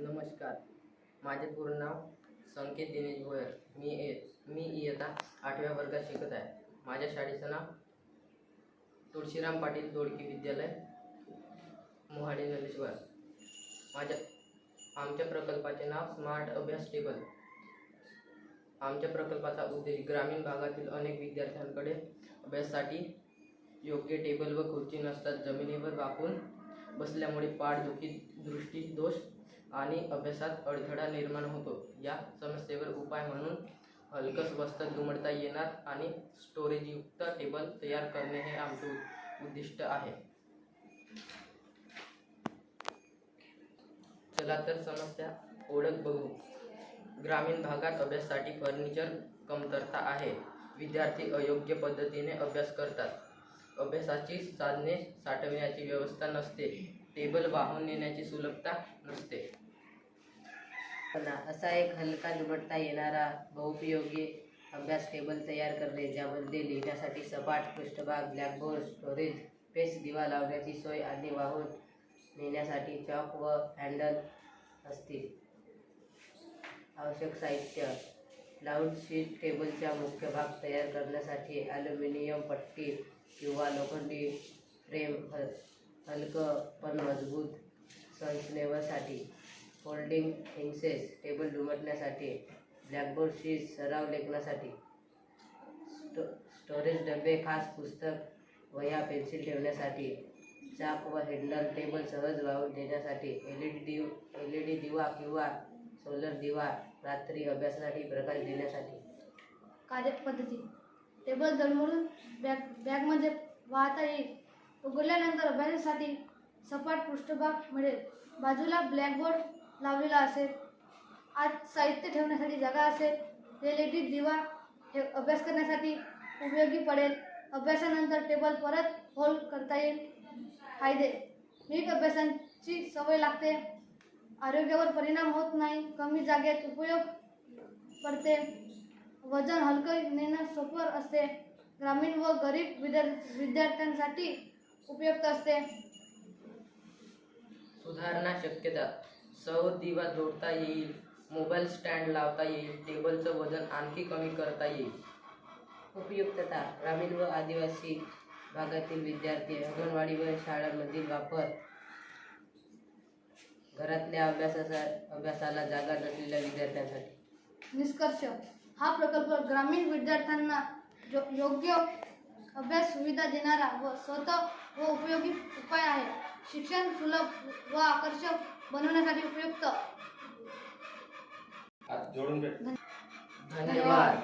नमस्कार. माझे पूर्ण नाव संकेत दिनेश भोयर. मी ए मी इयत्ता आठव्या वर्गात शिकत आहे. माझ्या शाळेचं नाव तुळशीराम पाटील दोडकी विद्यालय मोहाडी नलेश्वर माझ्या आमच्या प्रकल्पाचे नाव स्मार्ट अभ्यास टेबल. आमच्या प्रकल्पाचा उद्देश ग्रामीण भागातील अनेक विद्यार्थ्यांकडे अभ्यासासाठी योग्य टेबल व खुर्ची नसतात. जमिनीवर वाकून बसल्यामुळे पाठदुखी दृष्टीदोष आणि अभ्यासात अडथळा निर्माण होतो. या समस्येवर उपाय म्हणून हलकस वस्त्र दुमडता येणार आणि स्टोरेजयुक्त टेबल तयार करणे हे आमचे उद्दिष्ट आहे. चला तर समस्या ओळख बघू. ग्रामीण भागात अभ्यासासाठी फर्निचर कमतरता आहे. विद्यार्थी अयोग्य पद्धतीने अभ्यास करतात. अभ्यासाची साधने साठवण्याची व्यवस्था नसते. टेबल वाहून नेण्याची सुलभता नसते. असा एक हलका निवडता येणारा बहुपयोगी अभ्यास टेबल तयार करणे ज्यामध्ये लिहिण्यासाठी सपाट पृष्ठभाग ब्लॅकबोर्ड स्टोरेज पेस्ट दिवा लावण्याची सोय आणि वाहून नेण्यासाठी चॉक व हँडल असतील. आवश्यक साहित्य. लाऊड शीट टेबलचा मुख्य भाग तयार करण्यासाठी ॲल्युमिनियम पट्टी किंवा लोखंडी फ्रेम हल हलकं पण मजबूत संचनेवसाठी फोल्डिंग हिंसेस टेबल दुमटण्यासाठी ब्लॅकबोर्ड शीज सराव लेखनासाठी स्टो स्टोरेज डबे खास पुस्तक वह्या पेन्सिल ठेवण्यासाठी चाक व हेडनल टेबल सहज वाहून देण्यासाठी एल ई डी दिव एल ई डी दिवा किंवा सोलर दिवा रात्री अभ्यासासाठी प्रकाश देण्यासाठी कार्यपद्धती टेबल दळमळून बॅग बॅगमध्ये वाहता येईल उघडल्यानंतर अभ्यासासाठी सपाट पृष्ठभाग मिळेल बाजूला ब्लॅकबोर्ड लावलेला असेल. आज साहित्य ठेवण्यासाठी जागा असेल. एल दिवा हे अभ्यास करण्यासाठी उपयोगी पडेल. अभ्यासानंतर टेबल परत होल करता येईल. फायदे. नीट अभ्यासांची सवय लागते. आरोग्यावर परिणाम होत नाही. कमी जागेत उपयोग पडते. वजन हलकं नेणं सोपं असते. ग्रामीण व गरीब विद्या विद्यार्थ्यांसाठी उपयुक्त असते. सुधारणा शक्यता. सौर दिवा जोडता येईल मोबाईल स्टँड लावता येईल टेबलचं वजन आणखी कमी करता येईल. उपयुक्तता ग्रामीण व आदिवासी भागातील विद्यार्थी अंगणवाडी व शाळांमधील वापर घरातल्या अभ्यासाचा अभ्यासाला जागा नसलेल्या विद्यार्थ्यांसाठी. निष्कर्ष हा प्रकल्प ग्रामीण विद्यार्थ्यांना यो योग्य अभ्यास सुविधा देणारा व स्वतः व उपयोगी उपाय आहे. शिक्षण सुलभ व आकर्षक बनवण्यासाठी उपयुक्त. जोडून भेट धन्यवाद.